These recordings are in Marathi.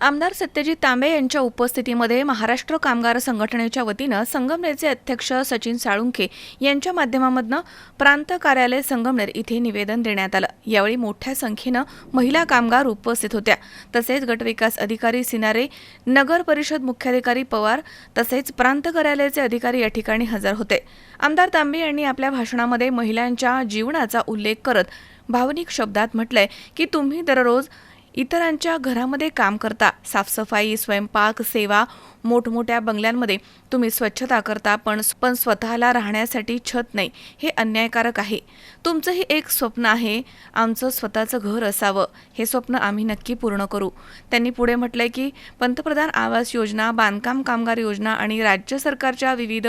आमदार सत्यजित तांबे यांच्या उपस्थितीमध्ये महाराष्ट्र कामगार संघटनेच्या वतीनं संगमनेरचे अध्यक्ष सचिन साळुंखे यांच्या माध्यमामधनं प्रांत कार्यालय संगमनेर इथे निवेदन देण्यात आलं. यावेळी मोठ्या संख्येनं महिला कामगार उपस्थित होत्या. तसेच गटविकास अधिकारी सिनारे नगर परिषद मुख्याधिकारी पवार तसेच प्रांत कार्यालयाचे अधिकारी या ठिकाणी हजर होते. आमदार तांबे यांनी आपल्या भाषणामध्ये महिलांच्या जीवनाचा उल्लेख करत भावनिक शब्दात म्हटलंय की तुम्ही दररोज इतरांच्या घरामध्ये काम करता. साफसफाई स्वयंपाक सेवा मोठमोठ्या बंगल्यांमध्ये तुम्ही स्वच्छता करता पण पण स्वतःला राहण्यासाठी छत नाही. हे अन्यायकारक आहे. तुमचंही एक स्वप्न आहे. आमचं स्वतःचं घर असावं. हे स्वप्न आम्ही नक्की पूर्ण करू. त्यांनी पुढे म्हटलंय की पंतप्रधान आवास योजना बांधकाम कामगार योजना आणि राज्य सरकारच्या विविध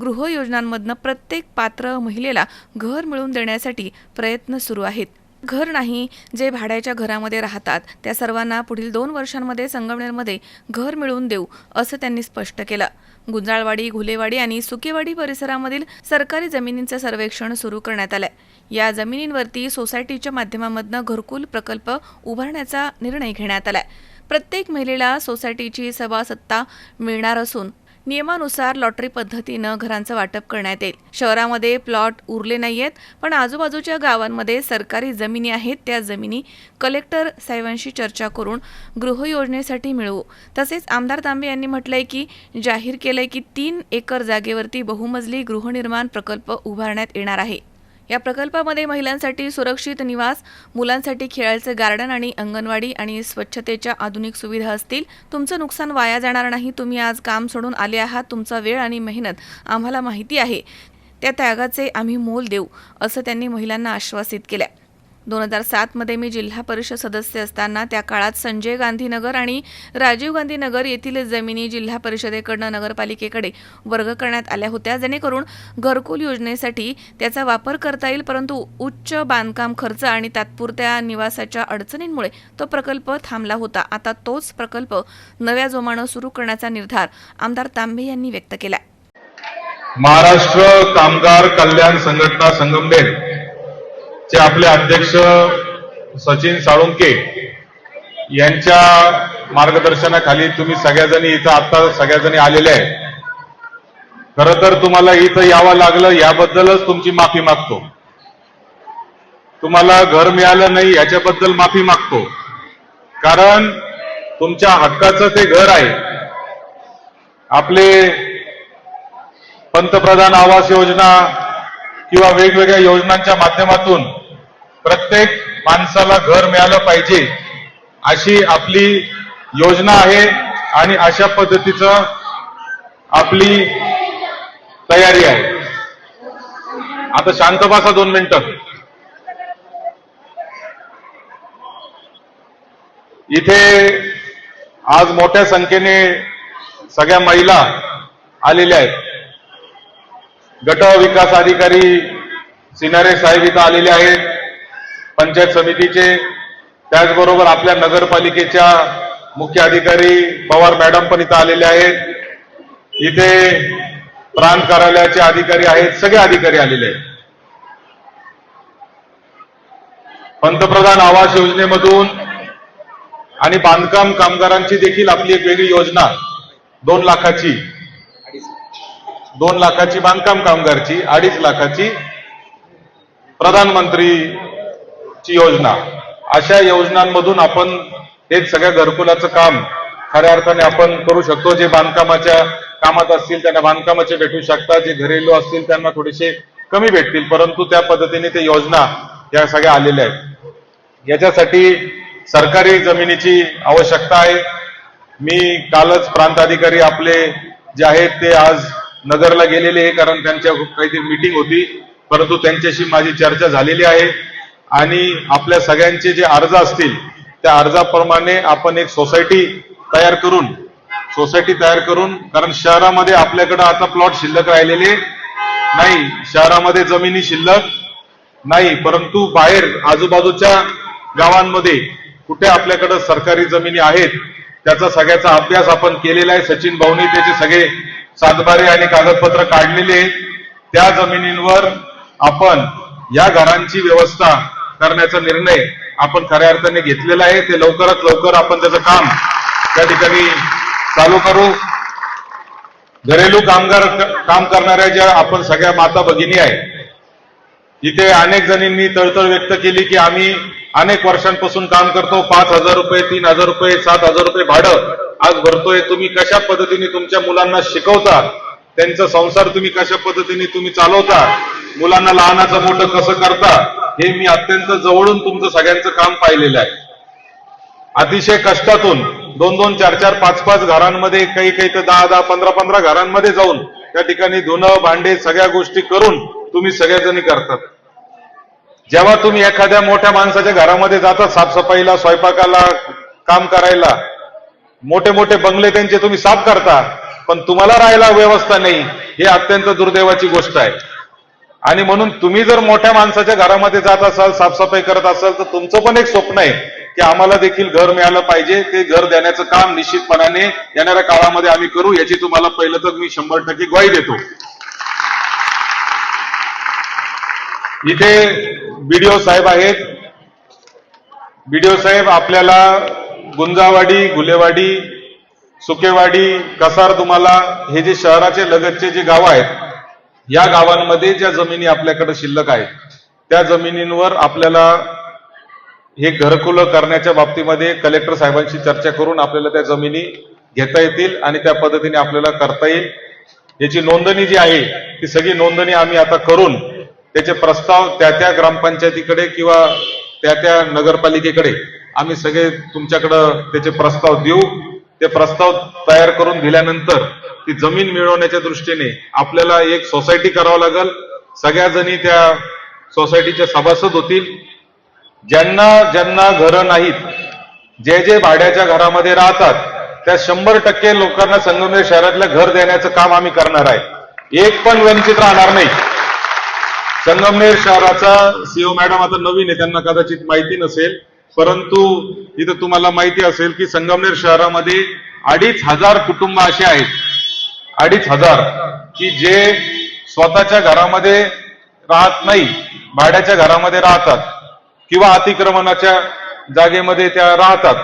गृह योजनांमधनं प्रत्येक पात्र महिलेला घर मिळवून देण्यासाठी प्रयत्न सुरू आहेत. घर नाही जे भाड्याच्या घरामध्ये राहतात. त्या सर्वांना पुढील दोन वर्षांमध्ये संगमनेरमध्ये घर मिळवून देऊ असं त्यांनी स्पष्ट केलं. गुंजाळवाडी घुलेवाडी आणि सुकेवाडी परिसरामधील सरकारी जमिनींचं सर्वेक्षण सुरू करण्यात आलंय. या जमिनींवरती सोसायटीच्या माध्यमामधनं घरकुल प्रकल्प उभारण्याचा निर्णय घेण्यात आलाय. प्रत्येक महिलेला सोसायटीची सभासत्ता मिळणार असून नियमानुसार लॉटरी पद्धतीनं घरांचं वाटप करण्यात येईल. शहरामध्ये प्लॉट उरले नाहीयेत पण आजूबाजूच्या गावांमध्ये सरकारी जमिनी आहेत. त्या जमिनी कलेक्टर साहेबांशी चर्चा करून गृहयोजनेसाठी मिळवू. तसेच आमदार तांबे यांनी म्हटलंय की जाहीर केलंय की तीन एकर जागेवरती बहुमजली गृहनिर्माण प्रकल्प उभारण्यात येणार आहे. या प्रकल्पामध्ये महिलांसाठी सुरक्षित निवास मुलांसाठी खेळायचं गार्डन आणि अंगणवाडी आणि स्वच्छतेच्या आधुनिक सुविधा असतील. तुमचं नुकसान वाया जाणार नाही. तुम्ही आज काम सोडून आले आहात. तुमचा वेळ आणि मेहनत आम्हाला माहिती आहे. त्या त्यागाचे आम्ही मोल देऊ असं त्यांनी महिलांना आश्वासित केलं दोन हजार सातमध्ये मी जिल्हा परिषद सदस्य असताना त्या काळात संजय गांधीनगर आणि राजीव गांधीनगर येथील जमिनी जिल्हा परिषदेकडनं नगरपालिकेकडे वर्ग करण्यात आल्या होत्या. जेणेकरून घरकुल योजनेसाठी त्याचा वापर करता येईल परंतु उच्च बांधकाम खर्च आणि तात्पुरत्या निवासाच्या अडचणींमुळे तो प्रकल्प थांबला होता. आता तोच प्रकल्प नव्या जोमानं सुरू करण्याचा निर्धार आमदार तांबे यांनी व्यक्त केला महाराष्ट्र कामगार कल्याण संघटना संगमनेर चे आपले अध्यक्ष सचिन साळुंके यांच्या मार्गदर्शनाखाली तुम्ही सगळ्याजणी इथं आता सगळ्याजणी आलेले आहे खरं तर तुम्हाला इथं यावं लागलं याबद्दलच तुमची माफी मागतो. तुम्हाला घर मिळालं नाही याच्याबद्दल माफी मागतो. कारण तुमच्या हक्काचं ते घर आहे. आपले पंतप्रधान आवास योजना किंवा वेगवेगळ्या योजनांच्या माध्यमातून प्रत्येक माणसाला घर मिळालं पाहिजे अशी आपली योजना आहे आणि अशा पद्धतीचं आपली तयारी आहे. आता शांत बसा दोन मिनिटं. इथे आज मोठ्या संख्येने सगळ्या महिला आलेल्या आहेत. गट विकास अधिकारी सिनारे साहेब इथं आलेले आहेत. पंचायत समितीचे त्याचबरोबर आपल्या नगरपालिकेच्या मुख्य अधिकारी पवार मॅडम पण इथं आलेले आहेत. इथे प्रांत कार्यालयाचे अधिकारी आहेत सगळे अधिकारी आलेले आहेत. पंतप्रधान आवास योजनेमधून आणि बांधकाम कामगारांची देखील आपली एक वेगळी योजना दोन लाखाची. दोन लाखाची बांधकाम कामगारची अडीच लाखाची. प्रधानमंत्री ची योजना. अशा योजनांमधून आपण हे सगळ्या घरकुलाचं काम खऱ्या अर्थाने आपण करू शकतो. जे बांधकामाच्या कामात असतील त्यांना बांधकामाचे भेटू शकतात. जे घरेलू असतील त्यांना थोडेसे कमी भेटतील. परंतु त्या पद्धतीने ते योजना या सगळ्या आलेल्या आहेत. याच्यासाठी सरकारी जमिनीची आवश्यकता आहे. मी कालच प्रांताधिकारी आपले जे आहेत ते आज नगरला गेलेले आहे कारण त्यांच्या काहीतरी मीटिंग होती. परंतु त्यांच्याशी माझी चर्चा झालेली आहे. आणि आपल्या सगळ्यांचे जे अर्ज असतील त्या अर्जाप्रमाणे आपण एक सोसायटी तयार करून सोसायटी तयार करून कारण शहरामध्ये आपल्याकडे आता प्लॉट शिल्लक राहिलेले नाही. शहरामध्ये जमिनी शिल्लक नाही परंतु बाहेर आजूबाजूच्या गावांमध्ये कुठे आपल्याकडे सरकारी जमिनी आहेत त्याचा सगळ्याचा अभ्यास आपण केलेला आहे. सचिन भाऊनी त्याचे सगळे सातबारे आणि कागदपत्र काढलेले त्या जमिनींवर आपण या घरांची व्यवस्था करण्याचा निर्णय आपण खऱ्या अर्थाने घेतलेला आहे. ते लवकरात लवकर आपण त्याचं काम त्या ठिकाणी चालू करू. घरेलू कामगार काम करणाऱ्या ज्या आपण सगळ्या माता भगिनी आहे इथे अनेक जणींनी तळतळ व्यक्त केली की आम्ही अनेक वर्षांपासून काम करतो. पाच हजार रुपये तीन हजार रुपये सात हजार रुपये भाडं आज भरतोय. तुम्ही कशा पद्धतीने तुमच्या मुलांना शिकवता? त्यांचा संसार तुम्ही कशा पद्धतीने तुम्ही चालवता? मुलांना लहानाचं मोठं कसं करता? हे मी अत्यंत जवळून तुमचं सगळ्यांचं काम पाहिलेलं आहे. अतिशय कष्टातून दोन दोन चार चार पाच पाच घरांमध्ये काही काही तर दहा दहा पंधरा पंधरा घरांमध्ये जाऊन त्या ठिकाणी धुणं भांडे सगळ्या गोष्टी करून तुम्ही सगळ्याजणी करतात. जेव्हा तुम्ही एखाद्या मोठ्या माणसाच्या घरामध्ये जातात साफसफाईला स्वयंपाकाला काम करायला मोठे मोठे बंगले त्यांचे तुम्ही साफ करता पण तुम्हाला राहायला व्यवस्था नाही हे अत्यंत दुर्दैवाची गोष्ट आहे. आणि म्हणून तुम्ही जर मोठ्या माणसाच्या घरामध्ये जात असाल साफसफाई करत असाल तर तुमचं पण एक स्वप्न आहे की आम्हाला देखील घर मिळालं पाहिजे. ते घर देण्याचं काम निश्चितपणाने येणाऱ्या काळामध्ये आम्ही करू. याची तुम्हाला पहिलं तर मी शंभर टक्के ग्वाही देतो. इथे बीडीओ साहेब आहेत. बीडीओ साहेब आपल्याला गुंजावाडी गुलेवाडी सुकेवाडी कसार तुम्हाला हे जे शहराचे लगतचे जे गाव आहेत या गावांमध्ये ज्या जमिनी आपल्याकडे शिल्लक आहेत त्या जमिनींवर आपल्याला हे घरकुलं करण्याच्या बाबतीमध्ये कलेक्टर साहेबांशी चर्चा करून आपल्याला त्या जमिनी घेता येतील आणि त्या पद्धतीने आपल्याला करता येईल. याची नोंदणी जी आहे ती सगळी नोंदणी आम्ही आता करून त्याचे प्रस्ताव त्या त्या ग्रामपंचायतीकडे किंवा त्या त्या नगरपालिकेकडे आम्ही सगळे तुमच्याकडं त्याचे प्रस्ताव देऊ. ते प्रस्ताव तयार करून दिल्यानंतर ती जमीन मिळवण्याच्या दृष्टीने आपल्याला एक सोसायटी करावं लागेल. सगळ्या जणी त्या सोसायटीच्या सभासद होतील. ज्यांना ज्यांना घरं नाहीत जे जे भाड्याच्या घरामध्ये राहतात त्या शंभर टक्के लोकांना संगमनेर शहरातल्या घर देण्याचं काम आम्ही करणार आहे. एक पण वंचित राहणार नाही. संगमनेर शहराचा सीओ मॅडम आता नवीन आहे त्यांना कदाचित माहिती नसेल. परंतु इथं तुम्हाला माहिती असेल की संगमनेर शहरामध्ये अडीच हजार कुटुंब असे आहेत. अडीच हजार. की जे स्वतःच्या घरामध्ये राहत नाही भाड्याच्या घरामध्ये राहतात किंवा अतिक्रमणाच्या जागेमध्ये त्या राहतात.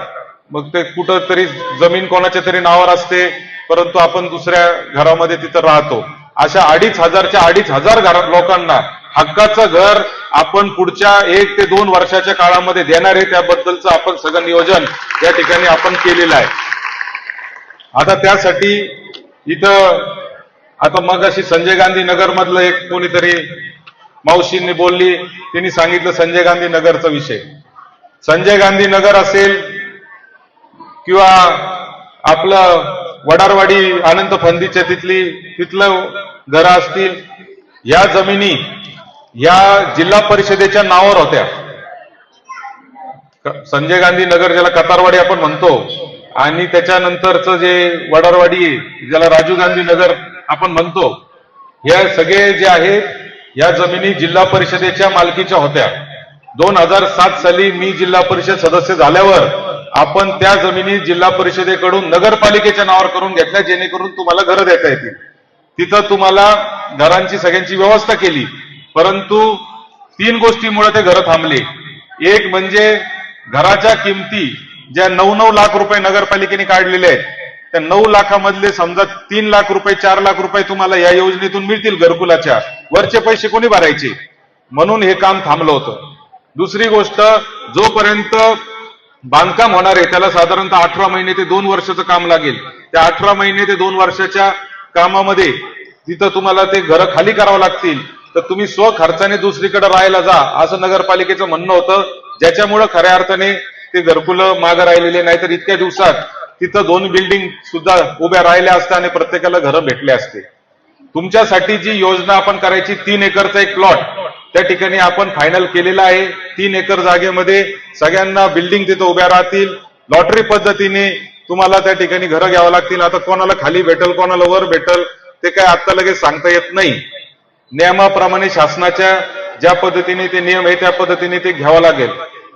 मग ते कुठं तरी जमीन कोणाच्या तरी नावावर असते परंतु आपण दुसऱ्या घरामध्ये तिथं राहतो. अशा अडीच हजारच्या अडीच हजार घरा लोकांना हक्काचं घर आपण पुढच्या एक ते दोन वर्षाच्या काळामध्ये देणार आहे त्याबद्दलचं आपण सगळं नियोजन या ठिकाणी आपण केलेलं आहे. आता त्यासाठी इथं आता मग अशी संजय गांधी नगरमधलं एक कोणीतरी मावशींनी बोलली त्यांनी सांगितलं संजय गांधी नगरचा विषय. संजय गांधी नगर असेल किंवा आपलं वडारवाडी अनंत फंदीच्या तिथली तिथलं घरं असतील या जमिनी या जिल्हा परिषदेच्या नावावर होत्या. संजय गांधी नगर ज्याला कतारवाडी आपण म्हणतो आणि त्याच्यानंतरचं जे वडारवाडी ज्याला राजीव गांधी नगर आपण म्हणतो या सगळे जे आहेत या जमिनी जिल्हा परिषदेच्या मालकीच्या होत्या. दोन हजार सात साली मी जिल्हा परिषद सदस्य झाल्यावर आपण त्या जमिनी जिल्हा परिषदेकडून नगरपालिकेच्या नावावर करून घेतल्या जेणेकरून तुम्हाला घरं देता येतील. तिथं तुम्हाला घरांची सगळ्यांची व्यवस्था केली. परंतु तीन गोष्टीमुळे ते घरं थांबले. एक म्हणजे घराच्या किमती ज्या नऊ नऊ लाख रुपये नगरपालिकेने काढलेले आहेत त्या नऊ लाखामधले समजा तीन लाख रुपये चार लाख रुपये तुम्हाला या योजनेतून मिळतील घरकुलाच्या. वरचे पैसे कोणी भरायचे? म्हणून हे काम थांबलं होतं. दुसरी गोष्ट जोपर्यंत बांधकाम होणार आहे त्याला साधारणतः अठरा महिने ते दोन वर्षाचं काम लागेल. त्या अठरा महिने ते दोन वर्षाच्या कामामध्ये तिथं तुम्हाला ते घरं खाली करावं लागतील. तर तुम्ही स्व खर्चाने दुसरीकडे राहायला जा. असं नगरपालिकेचं म्हणणं होतं. ज्याच्यामुळं खऱ्या अर्थाने ते घरकुलं मागं राहिलेले नाहीतर इतक्या दिवसात तिथं दोन बिल्डिंग सुद्धा उभ्या राहिल्या असत्या आणि प्रत्येकाला घरं भेटले असते. तुमच्यासाठी जी योजना आपण करायची तीन एकरचा एक प्लॉट त्या ठिकाणी आपण फायनल केलेला आहे. तीन एकर जागेमध्ये सगळ्यांना बिल्डिंग तिथं उभ्या राहतील. लॉटरी पद्धतीने तुम्हाला त्या ठिकाणी घरं घ्यावं लागतील. आता कोणाला खाली भेटल कोणाला वर भेटल ते काय आता लगेच सांगता येत नाही. नियमाप्रमाणे शासनाच्या ज्या पद्धतीने ते नियम आहे त्या पद्धतीने ते घ्यावं लागेल.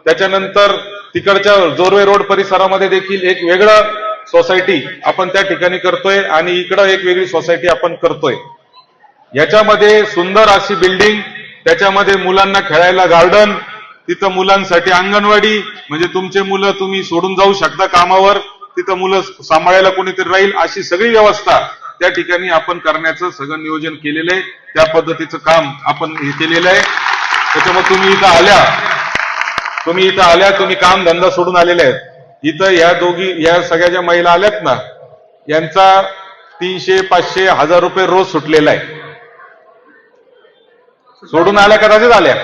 त्याच्यानंतर तिकडच्या जोरवे रोड परिसरामध्ये देखील एक वेगळं सोसायटी आपण त्या ठिकाणी करतोय आणि इकडं एक वेगळी सोसायटी आपण करतोय. याच्यामध्ये सुंदर अशी बिल्डिंग त्याच्यामध्ये मुलांना खेळायला गार्डन तिथं मुलांसाठी अंगणवाडी म्हणजे तुमचे मुलं तुम्ही सोडून जाऊ शकता कामावर तिथं मुलं सांभाळायला कोणीतरी राहील अशी सगळी व्यवस्था त्या ठिकाणी आपण करण्याचं सगळं नियोजन केलेलं आहे. त्या पद्धतीचं काम आपण हे केलेलं आहे. त्याच्यामुळे तुम्ही इथं आल्या. तुम्ही इथं आल्या तुम्ही काम धंदा सोडून आलेले आहेत. इथं या दोघी या सगळ्या ज्या महिला आल्यात ना यांचा तीनशे पाचशे हजार रुपये रोज सुटलेला आहे. सोडून आल्या कदाचित आल्या.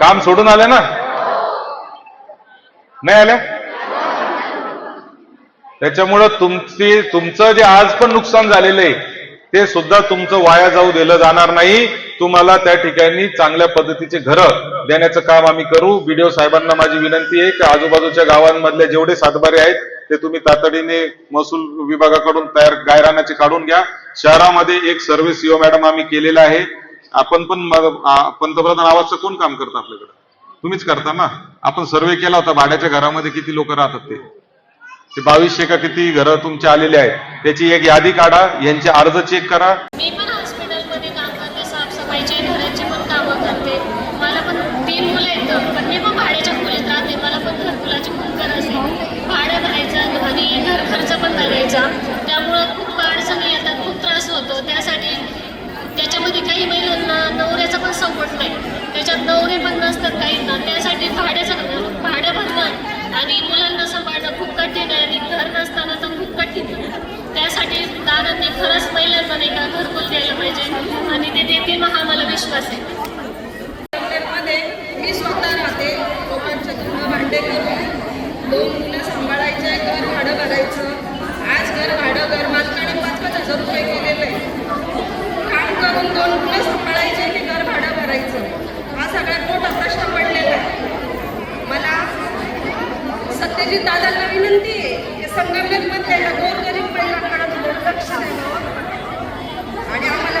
काम सोडून आल्या ना? नाही आल्या? त्याच्यामुळं तुमची तुमचं जे आज पण नुकसान झालेलं आहे ते सुद्धा तुमचं वाया जाऊ दिलं जाणार नाही. तुम्हाला त्या ठिकाणी चांगल्या पद्धतीचे घरं देण्याचं काम आम्ही करू. बीडीओ साहेबांना माझी विनंती आहे की आजूबाजूच्या गावांमधले जेवढे सातबारे आहेत ते तुम्ही तातडीने महसूल विभागाकडून तयार गायरानाचे काढून घ्या. शहरामध्ये एक सर्व्हिस सीओ मॅडम आम्ही केलेला आहे. आपण पण पंतप्रधान आवाजचं कोण काम करतं आपल्याकडे? तुम्हीच करता ना? आपण सर्वे केला होता भाड्याच्या घरामध्ये किती लोक राहतात ते? ते बावीसशे का किती घरं तुमचे आलेले आहेत त्याची एक यादी काढा यांचे अर्ज चेक करा. मी पण हॉस्पिटलमध्ये काम करते साफसफाईचे घराची पण कामं करते. मला पण तीन मुलं आहेत पण मी पण भाड्याच्या खोलीत राहते. मला पण घरकुलाची खूप गरज आहे. भाडं भरायचं आणि घर खर्च पण भरायचा त्यामुळं खूप अडचणी येतात खूप त्रास होतो. त्यासाठी त्याच्यामध्ये काही महिलांना नवऱ्याचा पण सपोर्ट नाही. त्याच्यात नवरे पण नसतात काहींना. त्यासाठी भाड्याचं भाडं भरणं आणि मुलांना सांभाळणं खूप कठीण आहे आणि घर नसताना तर खूप कठीण आहे त्यासाठी ते खरंच महिलांना नाही का घरकुल द्यायला पाहिजे. आणि ते देतील हा मला विश्वास आहे. मी स्वतः राहते. लोकांच्या धुणं भांडे करून दोन मुलं सांभाळायचे घर भाडं भरायचं. आज घर भाडं घर मालकाने पाच पाच हजार रुपये केलेलं. आहे काम करून दोन मुलं सांभाळायचे की घर भाडं भरायचं. हा सगळ्यात मोठा प्रश्न पडलेला आहे. मला सत्यजित दादांना विनंती आहे की संगमनेरमध्ये ह्या दोन महिलांकडे थोडं लक्ष द्यावं आणि आम्हाला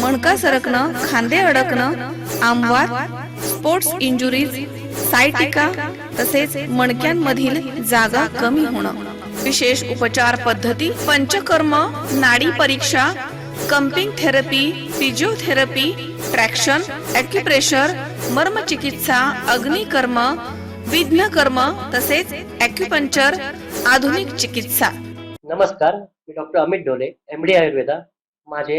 मणका सरकणं खांदे अडकणं आमवात स्पोर्ट्स इंजुरीज सायटिका तसेच मणक्यांमधील जागा कमी होणं. विशेष उपचार पद्धती पंचकर्म नाडी परीक्षा cupping therapy physiotherapy traction acupressure मर्मचिकित्सा अग्निकर्म विघ्नकर्म तसेच ॲक्युपंक्चर आधुनिक चिकित्सा. नमस्कार मी डॉक्टर अमित डोले एम डी आयुर्वेदा. माझे